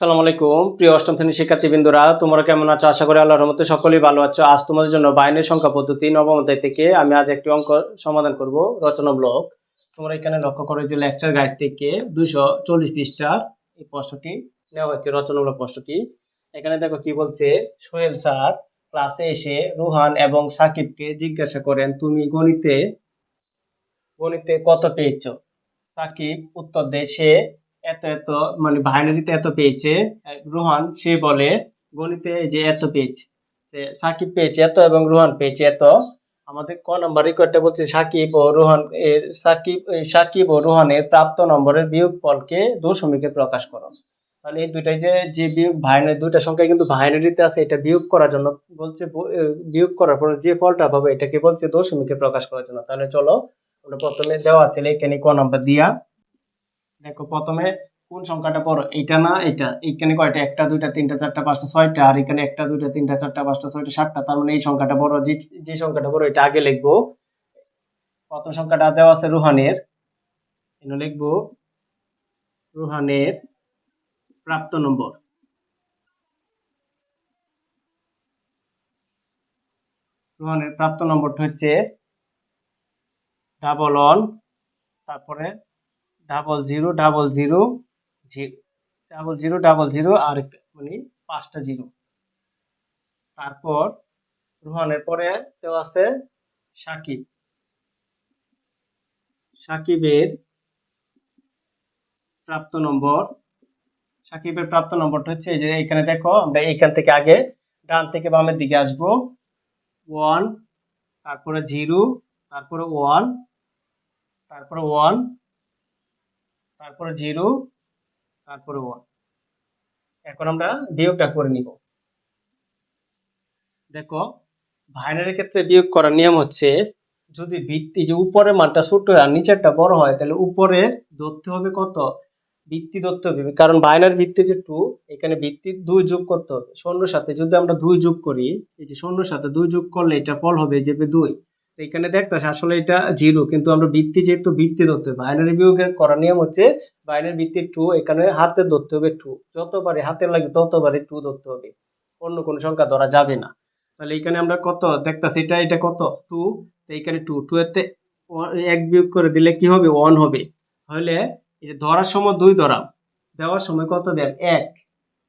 আসসালামু আলাইকুম। প্রিয় অষ্টম শ্রেণির শিক্ষার্থীবৃন্দরা, তোমরা কেমন আছো? আশা করি আল্লাহর রহমতে সকলেই ভালো আছো। আজ তোমাদের জন্য বাইনের সংখ্যা পদ্ধতি নবম অধ্যায় থেকে আমি আজ একটি অঙ্ক সমাধান করব, রচনা ব্লক। তোমরা এখানে লক্ষ্য করো যে লেকচার গাইড থেকে দুইশো চল্লিশ পৃষ্ঠার এই প্রশ্নটি নেওয়া হচ্ছে রচনামূলক প্রশ্নটি। এখানে দেখো কি বলছে, সোহেল স্যার ক্লাসে এসে রুহান এবং সাকিবকে জিজ্ঞাসা করেন, তুমি গণিতে গণিতে কত পেয়েছ? সাকিব উত্তর দেয়, সে এত এত মানে বাইনারিতে এত পেয়েছে। রোহান, সে বলে, গণিতে যে এত পেয়েছে সাকিব পেয়েছে এত এবং রোহান পেয়েছে এত। আমাদের ক নম্বর রেকর্ডটা বলছে সাকিব ও রোহান সাকিব সাকিব ও রোহানের প্রাপ্ত নম্বরের বিয়োগ ফলকে দশমিকে প্রকাশ করো। তাহলে এই দুইটাই যে যে বিয়োগ ভাইনারি দুইটা সংখ্যা কিন্তু ভাইনারিতে আছে, এটা বিয়োগ করার জন্য বলছে বিয়োগ করার পর যে ফলটা পাবে, এটাকে বলছে দশমিকে প্রকাশ করার জন্য। তাহলে চলো, আমরা প্রথমে দেওয়া আছে, এখানে ক নম্বর দিয়া। দেখো প্রথমে কোন সংখ্যাটা বড়? এইটা না এটা এইখানে কয়টা? একটা, দুইটা, তিনটা, চারটা, পাঁচটা, ছয়টা। আর এখানে একটা, দুইটা, তিনটা, চারটা, পাঁচটা, ছয়টা, সাতটা। তার মানে এই সংখ্যাটা বড়। যে যে সংখ্যাটা বড়, এটা আগে লিখব। প্রথম সংখ্যাটা দেওয়া আছে রুহানের। এখানে লিখব, রুহানের প্রাপ্ত নম্বর। রুহানের প্রাপ্ত নম্বরটা হচ্ছে ডাবল ওয়ান তারপরে double zero double zero double zero double zero আর মানে পাঁচটা জিরো তারপর রোহানের পরে দেওয়া আছে সাকিব। সাকিবের প্রাপ্ত নম্বর, সাকিবের প্রাপ্ত নম্বরটা হচ্ছে এই যে এখানে দেখো, আমরা এইখান থেকে আগে ডান থেকে বামের দিকে আসব। ওয়ান তারপরে জিরো তারপরে ওয়ান তারপরে ওয়ান তারপরে জিরো, তারপরে ওয়ান এখন আমরা বিয়োগটা করে নিব। দেখো ভাইনারির ক্ষেত্রে বিয়োগ করার নিয়ম হচ্ছে, যদি ভিত্তি যে উপরের মানটা ছোট আর নিচেরটা বড় হয়, তাহলে উপরে ধরতে হবে কত? ভিত্তি ধরতে হবে। কারণ বাইনারি ভিত্তি যে টু এখানে ভিত্তি দুই যোগ করতে হবে। শূন্যর সাথে যদি আমরা দুই যোগ করি, এই যে শূন্যর সাথে দুই যোগ করলে এটা ফল হবে যে দুই। এখানে দেখতেছি আসলে এটা জিরো কিন্তু আমরা বৃত্তি যেহেতু বৃত্তি ধরতে হবে। বাইনারি বিয়োগের করার নিয়ম হচ্ছে বাইনারি ভিত্তি টু এখানে হাতে ধরতে হবে টু যতবারে হাতে লাগে ততবারে টু ধরতে হবে। অন্য কোনো সংখ্যা ধরা যাবে না। তাহলে এখানে আমরা কত? দেখতেছি এটা এটা কত? টু তো এখানে টু টু এতে এক বিয়োগ করে দিলে কি হবে? ওয়ান হবে। তাহলে এই যে ধরার সময় দুই ধরাম দেওয়ার সময় কত দেন? এক।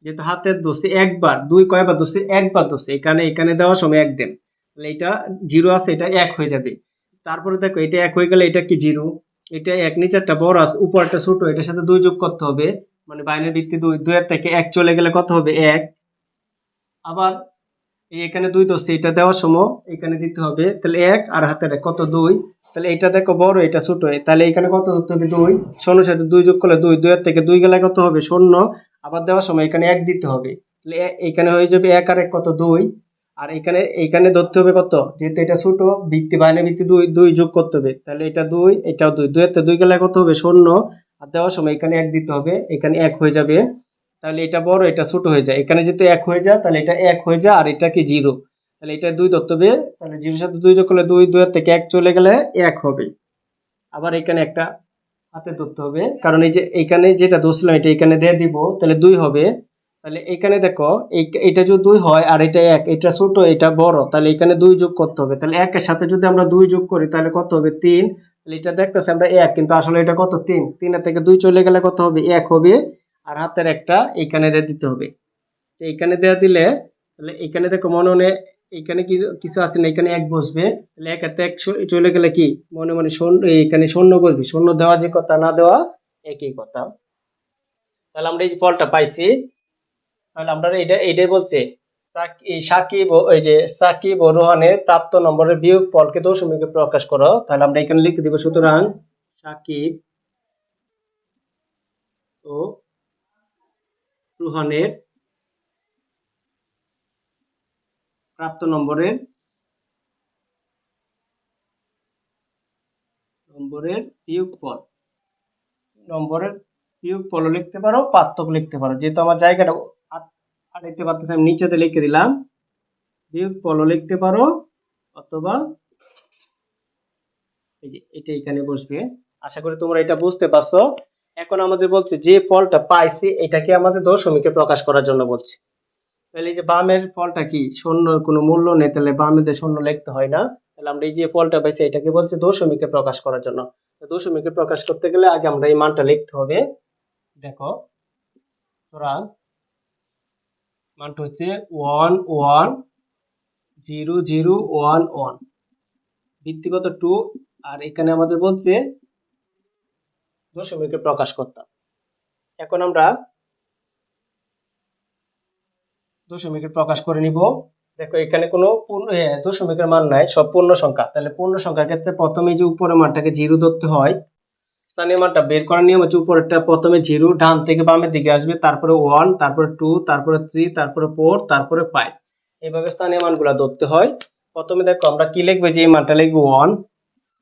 যেহেতু হাতের দোষে একবার, দুই কয়বার দোষে একবার দোষে এখানে এখানে দেওয়ার সময় এক দেন। তাহলে এটা জিরো আছে, এটা এক হয়ে যাবে। তারপরে দেখো, এটা এক হয়ে গেলে এটা কি জিরো এটা এক, নিচেরটা বড় আছে, উপরটা ছোট, এটার সাথে দুই যোগ করতে হবে। মানে বাইনের ভিত্তি দুই, দুইয়ের থেকে এক চলে গেলে কত হবে? এক। আবার এই এখানে দুই দোষে এটা দেওয়ার সময় এখানে দিতে হবে। তাহলে এক আর হাতের কত দুই? তাহলে এটা দেখো বড়, এটা ছোট। তাহলে এখানে কত ধরতে হবে? দুই। শূন্যর সাথে দুই যোগ করলে দুই, দুইয়ের থেকে দুই গেলে কত হবে? শূন্য। আবার দেওয়ার সময় এখানে এক দিতে হবে। তাহলে এখানে হয়ে যাবে এক আর এক, কত দুই? আর এখানে এখানে ধরতে হবে কত? যেহেতু এটা ছোট, ভিত্তি বাইনের ভিত্তি দুই দুই যোগ করতে হবে। তাহলে এটা দুই, এটাও দুই। থেকে দুই গেলে কত হবে? শূন্য। আর দেওয়ার সময় এখানে এক দিতে হবে। এখানে এক হয়ে যাবে। তাহলে এটা বড়, এটা ছোট হয়ে যায়। এখানে যদি এক হয়ে যায়, তাহলে এটা এক হয়ে যায় আর এটা কি জিরো? তাহলে এটা দুই ধরতে হবে। তাহলে জিরোর সাথে দুই যোগ করলে দুই দুইয়ের থেকে এক চলে গেলে এক হবে। আবার এখানে একটা হাতে ধরতে হবে। কারণ এই যে, এখানে যেটা ধরছিলাম, এটা এখানে দিয়ে দিব, তাহলে দুই হবে। তাহলে এখানে দেখো এটা যদি দুই হয় আর এটা এক, এটা ছোট, এটা বড়, তাহলে এখানে দুই যোগ করতে হবে। তাহলে একের সাথে যদি আমরা দুই যোগ করি, তাহলে কত হবে? তিন। তাহলে এটা দেখতেছি আমরা এক, কিন্তু আসলে এটা কত? তিন। তিনের থেকে দুই চলে গেলে কত হবে? এক হবে। আর হাতের একটা এইখানে দিয়ে দিতে হবে। তো এইখানে দেওয়া দিলে, তাহলে এখানে দেখো মনে মনে, এখানে কি কিছু আছে না, এখানে এক বসবে। তাহলে এক হাতে এক চলে গেলে কি? মনে মনে শূন্য এখানে শূন্য বসবে। শূন্য দেওয়া যে কথা না দেওয়া, একই কথা। তাহলে আমরা এই ফলটা পাইছি তাহলে আমরা এটা, এটাই বলছে। সাকিব ওই যে সাকিব ও রোহানের প্রাপ্ত নম্বরের বিয়োগ ফলকে দশমিকে প্রকাশ করো। তাহলে আমরা এখানে লিখে দিব, সুতরাং সাকিব ও রোহানের প্রাপ্ত নম্বরের নম্বরের বিয়োগফল নম্বরের বিয়োগফল লিখতে পারো, পার্থক্য লিখতে পারো। যেহেতু আমার জায়গাটা আর পারতেছি আমি নিচেতে লিখে দিলাম। বিয়োগফল লিখতে পারো, অথবা এই যে এটা এখানে বসবে। আশা করি তোমরা এটা বুঝতে পারছ। এখন আমাদের বলছে, যে ফলটা পাইছি, এটাকে আমাদের দশমিকে প্রকাশ করার জন্য বলছে। তাহলে এই যে বামের ফলটা কি? শূন্য কোনো মূল্য নেই, তাহলে বামেদের শূন্য লিখতে হয় না। তাহলে আমরা এই যে ফলটা পাইছি, এটাকে বলছে দশমিকে প্রকাশ করার জন্য। দশমিকে প্রকাশ করতে গেলে আগে আমরা এই মানটা লিখতে হবে। দেখো সুতরাং মানটা হচ্ছে one one zero zero one one. ভিত্তিগত two, আর এখানে আমাদের বলছে দশমিকে প্রকাশ করতাম। এখন আমরা দশমিকে প্রকাশ করে নিব। দেখো, এখানে কোনো পূর্ণ দশমিকের মান নাই, সব পূর্ণ সংখ্যা। তাহলে পূর্ণ সংখ্যার ক্ষেত্রে প্রথমে যে উপরের মানটাকে জিরো ধরতে হয় স্থানীয় মানটা বের করার নিয়ম হচ্ছে উপরেরটা প্রথমে জিরো, ডান থেকে বামের দিকে আসবে, তারপরে ওয়ান তারপরে টু তারপরে থ্রি তারপরে ফোর তারপরে ফাইভ এইভাবে স্থানীয় মানগুলো ধরতে হয়। প্রথমে দেখো আমরা কি লিখব? যে এই মানটা লিখব ওয়ান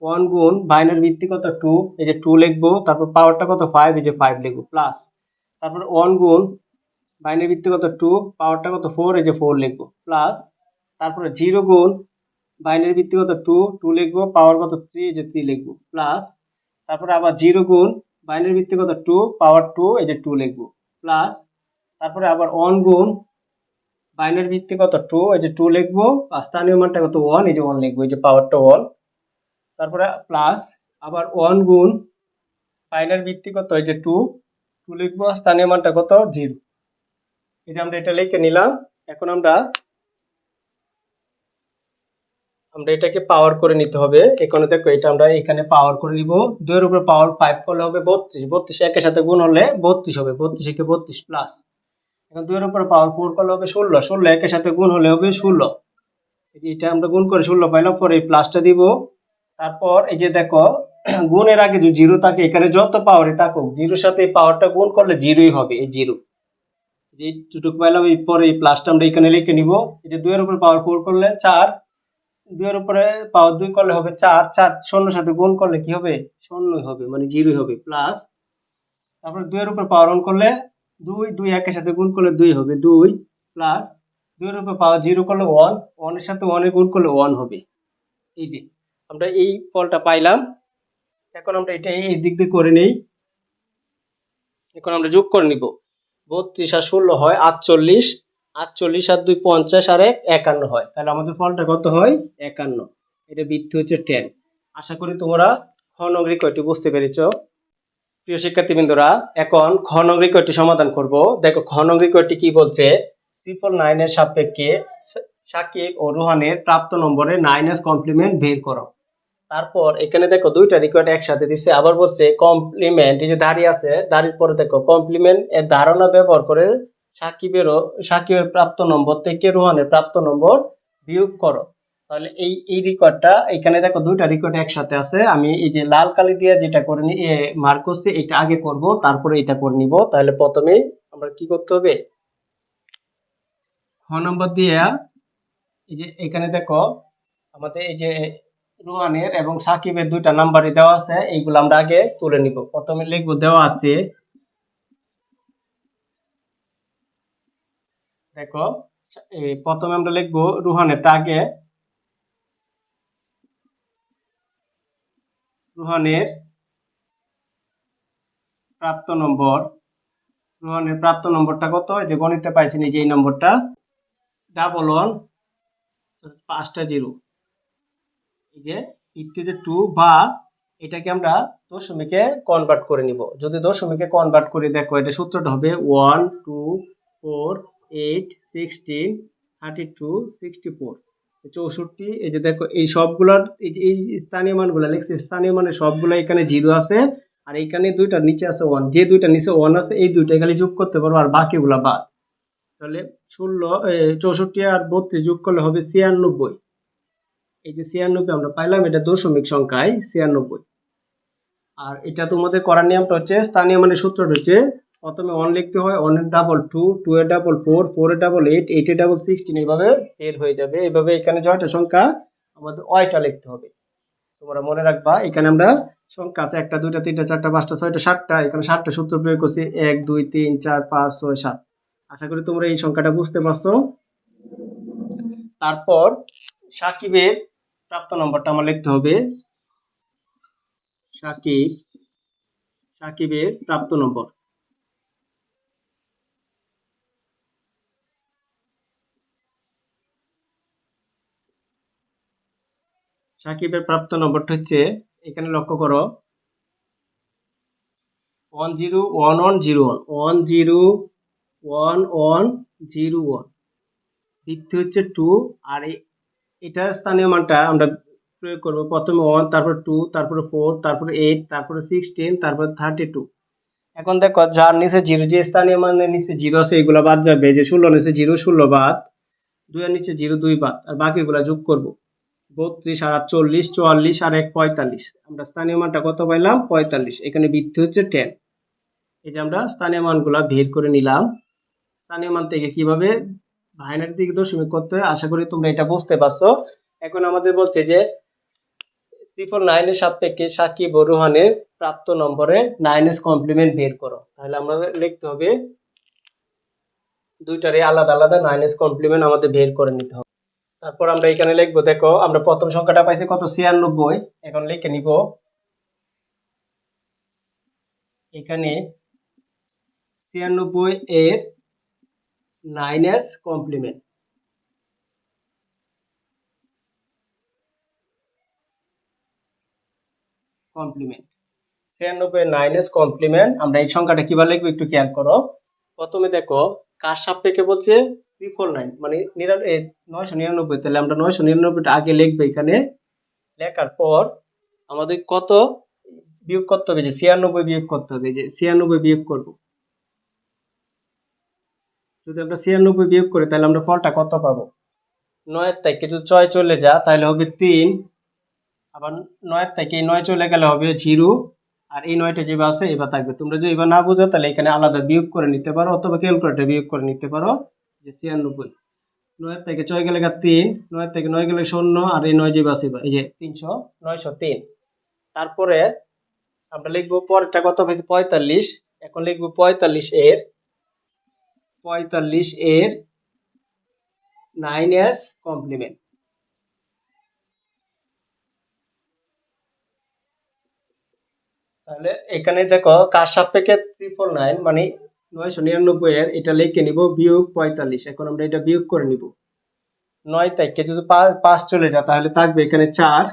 ওয়ান গুণ বাইনের ভিত্তি কত? টু এই যে টু লিখব, তারপর পাওয়ারটা কত? ফাইভ এই যে ফাইভ লিখব প্লাস তারপর ওয়ান গুণ বাইনের ভিত্তি কত? টু পাওয়ারটা কত? ফোর এই যে ফোর লিখব প্লাস তারপরে জিরো গুণ বাইনের ভিত্তি কত? টু টু লিখব পাওয়ার কত? থ্রি এই যে থ্রি লিখব প্লাস তারপরে আবার জিরো গুণ বাইনের ভিত্তি কত? টু, পাওয়ার টু, এই যে টু লিখব। প্লাস তারপরে আবার ওয়ান গুণ বাইনের ভিত্তি কত? টু, এই যে টু লিখব। আর স্থানীয় মানটা কত? ওয়ান, এই যে ওয়ান লিখব, এই যে পাওয়ারটা ওয়ান। তারপরে প্লাস আবার ওয়ান গুণ বাইনের ভিত্তি কত? এই যে টু। টু লিখব স্থানীয় মানটা কত? জিরো। এটা আমরা এটা লিখে নিলাম। এখন আমরা আমরা এটাকে পাওয়ার করে নিতে হবে। এখানে দেখো, এটা আমরা এখানে পাওয়ার করে নিব। দুইয়ের উপরে পাওয়ার ফাইভ করলে হবে বত্রিশ। বত্রিশ একের সাথে গুণ হলে বত্রিশ হবে। বত্রিশ একে বত্রিশ প্লাস এখন দুইয়ের উপরে পাওয়ার ফোর করলে হবে ষোলো। ষোলো একের সাথে গুণ হলে হবে ষোলো। এটা আমরা গুণ করে ষোলো পাইলাম, পরে এই প্লাসটা দিব। তারপর এই যে দেখো, গুণের আগে যে জিরো থাকে, এখানে যত পাওয়ারই থাকুক জিরোর সাথে এই পাওয়ারটা গুণ করলে জিরোই হবে, এই জিরো যেটুকু পাইলাম, এই পরে এই প্লাসটা আমরা এখানে লিখে নিব। এই যে দুইয়ের উপরে পাওয়ার ফোর করলে চার দুইয়ের উপরে পাওয়ার দুই করলে হবে চার চার শূন্যর সাথে গুণ করলে কি হবে? শূন্যই হবে মানে জিরোই হবে প্লাস তারপরে দুইয়ের উপর পাওয়ার অন করলে দুই দুই একের সাথে গুণ করলে দুই হবে, দুই প্লাস দুইয়ের উপর পাওয়ার জিরো করলে ওয়ান ওয়ানের সাথে ওয়ানে গুণ করলে ওয়ান হবে। এই যে, আমরা এই ফলটা পাইলাম, এখন আমরা এটা এই দিক দিয়ে করে নেই। এখন আমরা যোগ করে নিব। বত্রিশ আর ষোলো হয় আটচল্লিশ আটচল্লিশ আর দুই পঞ্চাশ আর এক একান্ন হয়। তাহলে আমাদের ফলটা কত হয়? একান্ন। এটা বৃদ্ধি হচ্ছে টেন আশা করি তোমরা খনগ্রী কয়টি বুঝতে পেরেছ। প্রিয় শিক্ষার্থীবৃন্দরা, এখন খনগ্রী কয়টি সমাধান করব। দেখো খনগ্রী কয়টি কি বলছে? ট্রিপল নাইনের সাপেক্ষে সাকিব ও রোহানের প্রাপ্ত নম্বরে নাইনের কমপ্লিমেন্ট বের করো। তারপর এখানে দেখো, দুইটা রিকোয়ার্ড একসাথে দিচ্ছে আবার বলছে কমপ্লিমেন্ট এই যে দাঁড়িয়ে আছে, দাঁড়ির পরে দেখো কমপ্লিমেন্ট এর ধারণা ব্যবহার করে সাকিবেরও, সাকিবের প্রাপ্ত নম্বর থেকে রোহানের প্রাপ্ত নম্বর বিয়োগ করো। তাহলে এই এই রেকর্ডটা, এখানে দেখো দুইটা রেকর্ড একসাথে আছে। আমি এই যে লাল কালি দিয়ে যেটা করে নি মার্ক করছি, এটা আগে করব, তারপরে এটা করে নিব। তাহলে প্রথমে আমরা কি করতে হবে? খ নম্বর দিয়ে, এই যে এখানে দেখো, আমাদের এই যে রোহানের এবং সাকিবের দুইটা নাম্বারই দেওয়া আছে, এইগুলো আমরা আগে তুলে নিব। প্রথমে লিখব দেওয়া আছে দেখো এই প্রথমে আমরা লিখব রুহানেরটা আগে রুহানের প্রাপ্ত নম্বর, রুহানের প্রাপ্ত নম্বরটা কত? যে গণিতে পাইছি যে এই নম্বরটা ডাবল ওয়ান পাঁচটা জিরো এই যে ইত্যাদি টু বা এটাকে আমরা দশমিকে কনভার্ট করে নিব। যদি দশমিকে কনভার্ট করে দেখো, এটা সূত্রটা হবে one two four eight, sixteen, thirty two, sixty four. চৌষট্টি, এই যে দেখো, এই সবগুলোর, এই যে, এই স্থানীয় মানগুলো লিখছে স্থানীয় মানে সবগুলো এখানে জিরো আছে, আর এইখানে দুইটার নিচে আছে ওয়ান যে দুইটা নিচে ওয়ান আছে, এই দুইটা খালি যোগ করতে পারব, আর বাকিগুলা বাদ। তাহলে ষোলো চৌষট্টি আর বত্রিশ যোগ করলে হবে ছিয়ানব্বই। এই যে ছিয়ানব্বই আমরা পাইলাম, এটা দশমিক সংখ্যায় ছিয়ানব্বই। আর এটা তোমাদের করার নিয়মটা হচ্ছে, স্থানীয় মানে সূত্রটা হচ্ছে প্রথমে ওয়ান লিখতে হয় ওয়ানের ডাবল টু টু এর ডাবল ফোর ফোর এর ডাবল এইট এইট এর ডাবল সিক্সটিন এইভাবে এর হয়ে যাবে। এইভাবে এখানে জয়টা সংখ্যা আমাদের ওয়টা লিখতে হবে। তোমরা মনে রাখবা, এখানে আমরা সংখ্যা আছে একটা, দুইটা, তিনটা, চারটা, পাঁচটা, ছয়টা, সাতটা, এখানে সাতটা সূত্র প্রয়োগ করছি, এক, দুই, তিন, চার, পাঁচ, ছয়, সাত। আশা করি তোমরা এই সংখ্যাটা বুঝতে পারছ। তারপর সাকিবের প্রাপ্ত নম্বরটা আমার লিখতে হবে। সাকিব, সাকিবের প্রাপ্ত নম্বর। সাকিবের প্রাপ্ত নম্বরটা হচ্ছে, এখানে লক্ষ্য করো, one zero one one zero one one zero one one zero one. দ্বিতীয় হচ্ছে টু, আর এটার স্থানীয় মানটা আমরা প্রয়োগ করব। প্রথমে ওয়ান, তারপর টু, তারপরে ফোর, তারপরে এইট, তারপরে সিক্সটিন তারপরে থার্টি টু। এখন দেখো, যার নিচে জিরো, যে স্থানীয় মানের নিচে জিরো আছে, এগুলো বাদ যাবে। যে ষোলো নিচে জিরো, ষোলো বাদ, দুইয়ের নিচে জিরো, দুই বাদ, আর বাকিগুলো যোগ করব। বত্রিশ আর চল্লিশ, চুয়াল্লিশ আর এক পঁয়তাল্লিশ। আমরা স্থানীয় মানটা কত পাইলাম? পঁয়তাল্লিশ। এখানে বৃদ্ধি হচ্ছে টেন এই যে আমরা স্থানীয় মানগুলা বের করে নিলাম। স্থানীয় মান থেকে কীভাবে ভাইনারি দিকে দশমিক করতে হয়? আশা করি তোমরা এটা বুঝতে পারছ। এখন আমাদের বলছে যে ট্রিপল নাইনের সাপেক্ষে সাকিব ও রোহানের প্রাপ্ত নম্বরে নাইনেস কমপ্লিমেন্ট বের করো। তাহলে আমাদের লিখতে হবে, দুইটারই আলাদা আলাদা নাইনেস কমপ্লিমেন্ট আমাদের বের করে নিতে হবে। তারপর আমরা এখানে লিখব, দেখো, আমরা প্রথম সংখ্যাটা পাইছি কত? ছিয়ানব্বই। এখন লিখে নিব। এখানে ছিয়ানব্বই এর নাইনেস কমপ্লিমেন্ট কমপ্লিমেন্ট ছিয়ানব্বই নাইনেস কমপ্লিমেন্ট আমরা এই সংখ্যাটা কীভাবে লিখব একটু খেয়াল করো। প্রথমে দেখো, কার সাপেক্ষে বলছে? ট্রিপল নাইন মানে নয়শো নিরানব্বই, তাহলে আমরা নয়শো নিরানব্বইটা আগে লিখব এখানে। লেখার পর আমাদের কত বিয়োগ করতে হবে? যে ছিয়ানব্বই বিয়োগ করতে হবে, যে ছিয়ানব্বই বিয়োগ করব। যদি আমরা ছিয়ানব্বই বিয়োগ করি, তাহলে আমরা ফলটা কত পাবো? নয়ের থেকে যদি ছয় চলে যা, তাহলে হবে তিন। আবার নয়ের থেকে এই নয় চলে গেলে হবে জিরো। আর এই নয়টা যেভাবে আছে এবার থাকবে। তোমরা যদি এবার না বোঝো, তাহলে এখানে আলাদা বিয়োগ করে নিতে পারো, অথবা ক্যালকুলেটর বিয়োগ করে নিতে পারো। যে ছিয়ানব্বই। নয়ের থেকে ছয় গেলে তিন, নয়ের থেকে নয় গেলে শূন্য, আর এই নয় যেভাবে আছে এই যে তিনশো, নয়শো তিন। তারপরে আমরা লিখব পরেরটা কত হয়েছে? পঁয়তাল্লিশ। এখন লিখব পঁয়তাল্লিশ এর পঁয়তাল্লিশ এর নাইন এস কমপ্লিমেন্ট তাহলে এখানে দেখো, কার সাপেক্ষে ট্রিপল নাইন মানে নয়শো নিরানব্বই এর এটা লিখে নিব, বিয়োগ পঁয়তাল্লিশ। এখন আমরা এটা বিয়োগ করে নিব। নয় তারিখে যদি পাঁচ চলে যায়, তাহলে থাকবে এখানে চার।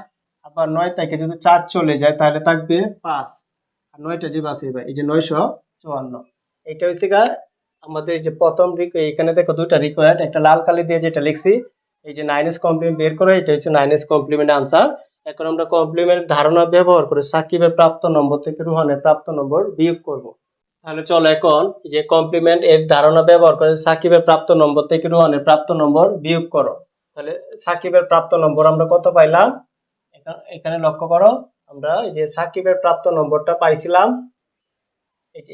আবার নয় তারিখে যদি চার চলে যায়, তাহলে থাকবে পাঁচ। আর নয়টা যে বাসে এই যে নয়শো চুয়ান্ন। এটা হচ্ছে গা আমাদের যে প্রথম এখানে দেখো দুটা রিকোয়ার্ড একটা লাল কালি দিয়ে যেটা লিখছি, এই যে নাইনেস কমপ্লিমেন্ট বের করে, এটা হচ্ছে নাইনেস কমপ্লিমেন্ট আনসার এখন আমরা কমপ্লিমেন্ট ধারণা ব্যবহার করে সাকিবের প্রাপ্ত নম্বর থেকে রুহানের প্রাপ্ত নম্বর বিয়োগ করব। তাহলে চলো এখন যে কমপ্লিমেন্ট এর ধারণা ব্যবহার করে সাকিবের প্রাপ্ত নম্বর থেকে রুহানের প্রাপ্ত নম্বর বিয়োগ করো। তাহলে সাকিবের প্রাপ্ত নম্বর আমরা কত পাইলাম? এখানে লক্ষ্য করো, আমরা যে সাকিবের প্রাপ্ত নম্বরটা পাইছিলাম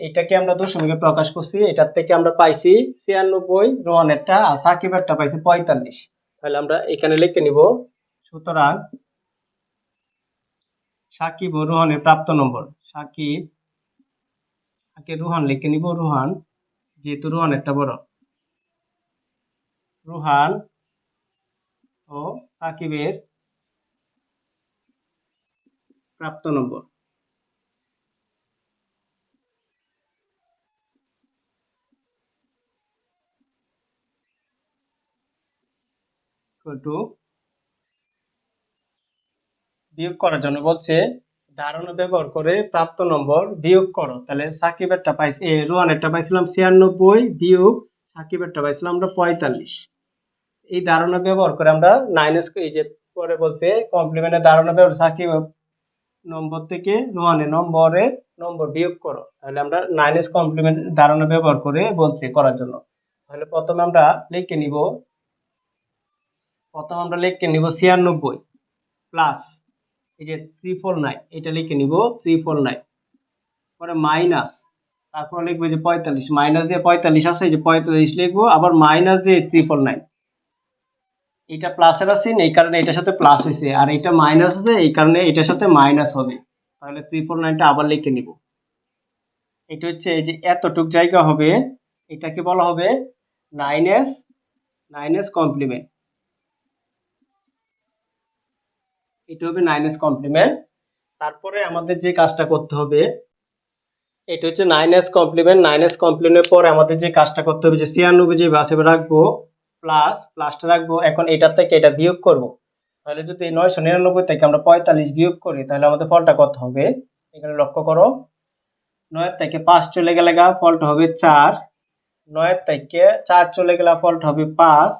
এটাকে আমরা দশমিকে প্রকাশ করছি, এটার থেকে আমরা পাইছি ছিয়ানব্বই রোহানেরটা আর সাকিবেরটা পাইছি পঁয়তাল্লিশ। তাহলে আমরা এখানে লিখে নিব, সুতরাং সাকিব ও রোহানের প্রাপ্ত নম্বর, সাকিব আগে রোহান লিখে নিব, রোহান। যেহেতু রোহান একটা বড়। রোহান ও সাকিবের প্রাপ্ত নম্বর। বিয়োগ করার জন্য বলছে ধারণা ব্যবহার করে প্রাপ্ত নম্বর বিয়োগ করো। তাহলে সাকিবেরটা পাইছি এ, রোহানেরটা পাইছিলাম ছিয়ানব্বই, বিয়োগ সাকিবেরটা পাইছিলাম আমরা পঁয়তাল্লিশ। এই ধারণা ব্যবহার করে আমরা নাইনেস এই যে পরে বলছে কমপ্লিমেন্টের ধারণা ব্যবহার সাকিব নম্বর থেকে রোহানের নম্বরে নম্বর বিয়োগ করো। তাহলে আমরা নাইনেস কমপ্লিমেন্ট ধারণা ব্যবহার করে বলছে করার জন্য। তাহলে প্রথমে আমরা লিখে নিব প্রথম আমরা লিখে নিব ছিয়ানব্বই প্লাস এই যে থ্রি ফোর নাইন এটা লিখে নিব থ্রি ফোর নাইন পরে মাইনাস তারপর লিখব যে পঁয়তাল্লিশ। মাইনাস দিয়ে পঁয়তাল্লিশ আছে, এই যে পঁয়তাল্লিশ লিখব, আবার মাইনাস দিয়ে থ্রি ফোর নাইন এটা প্লাসের আছে, এই কারণে এটার সাথে প্লাস হয়েছে আর এটা মাইনাস আছে, এই কারণে এটার সাথে মাইনাস হবে। তাহলে থ্রি ফোর নাইনটা আবার লিখে নিব। এটা হচ্ছে এই যে এতটুক জায়গা হবে, এটাকে বলা হবে nine's nine's complement এটা হবে নাইন এস কমপ্লিমেন্ট তারপরে আমাদের যে কাজটা করতে হবে, এটা হচ্ছে nine's complement nine's কমপ্লিমেন্টের পর আমাদের যে কাজটা করতে হবে, যে ছিয়ানব্বই যে বাসে রাখব প্লাস প্লাসটা রাখব, এখন এটার থেকে এটা বিয়োগ করব। তাহলে যদি নয়শো নিরানব্বই থেকে আমরা পঁয়তাল্লিশ বিয়োগ করি, তাহলে আমাদের ফলটা কত হবে? এখানে লক্ষ্য করো, নয়ের থেকে পাঁচ চলে গেলে গা, ফলটা হবে চার। নয়ের থেকে চার চলে গেলে ফলটা হবে পাঁচ।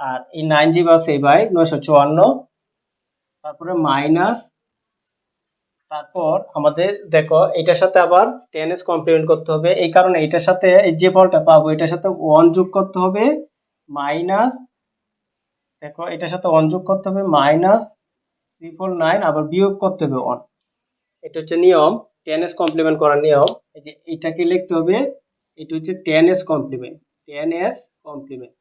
আর এই নাইন জি বাস এই বাই নয়শো চুয়ান্ন। তারপরে মাইনাস তারপর আমাদের দেখো, এটার সাথে আবার টেন এস কমপ্লিমেন্ট করতে হবে। এই কারণে এটার সাথে যে ফলটা পাবো, এটার সাথে ওয়ান যোগ করতে হবে মাইনাস দেখো, এটার সাথে ওয়ান যোগ করতে হবে মাইনাস থ্রি ফোর নাইন আবার বিয়োগ করতে হবে ওয়ান এটা হচ্ছে নিয়ম টেন এস কমপ্লিমেন্ট করার নিয়ম। এই যে এইটাকে লিখতে হবে, এটা হচ্ছে ten's complement ten's complement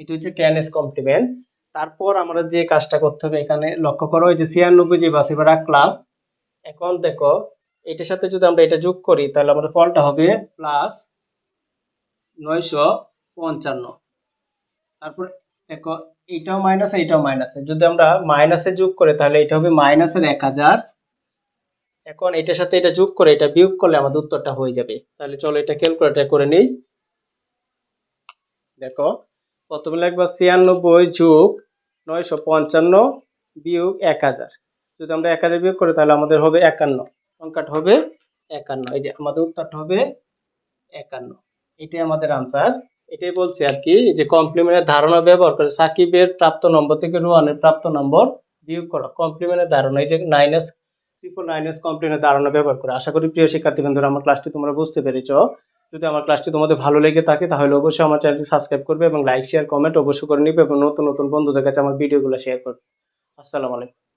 এটা হচ্ছে টেন এস কমপ্লিমেন্ট তারপর আমরা যে কাজটা করতে হবে এখানে লক্ষ্য করো, এই যে ছিয়ানব্বই যে বাসে রাখলাম এখন দেখো, এটার সাথে যদি আমরা এটা যোগ করি, তাহলে আমাদের ফলটা হবে প্লাস নয়শো পঞ্চান্ন। তারপর দেখো এইটাও মাইনাস এইটাও মাইনাস। যদি আমরা মাইনাসে যোগ করি, তাহলে এটা হবে মাইনাসের এক হাজার। এখন এটার সাথে এটা যোগ করে, এটা বিয়োগ করলে আমাদের উত্তরটা হয়ে যাবে। তাহলে চলো এটা ক্যালকুলেটর করে নিই। দেখো প্রথমে লিখব ছিয়ানব্বই যোগ নয়শো পঞ্চান্ন বিয়োগ এক হাজার। যদি আমরা এক হাজার বিয়োগ করি, তাহলে আমাদের হবে একান্ন। সংখ্যাটা হবে একান্ন। এই যে আমাদের উত্তরটা হবে একান্ন। এটাই আমাদের আনসার এটাই বলছি আর কি, যে কমপ্লিমেন্টের ধারণা ব্যবহার করে সাকিবের প্রাপ্ত নম্বর থেকে রোহানের প্রাপ্ত নম্বর বিয়োগ করা। কমপ্লিমেন্টের ধারণা, এই যে nine's triple nine's কমপ্লিমেন্টের ধারণা ব্যবহার করে। আশা করি প্রিয় শিক্ষার্থী বন্ধুরা, আমার ক্লাসটি তোমরা বুঝতে পেরেছ। যদি আমার ক্লাসটি তোমাদের ভালো লেগে থাকে, তাহলে অবশ্যই আমার চ্যানেলটি সাবস্ক্রাইব করবে এবং লাইক শেয়ার কমেন্ট অবশ্যই করে নিবে এবং নতুন নতুন বন্ধুদের কাছে আমার ভিডিওগুলো শেয়ার করবে। আসসালামু আলাইকুম।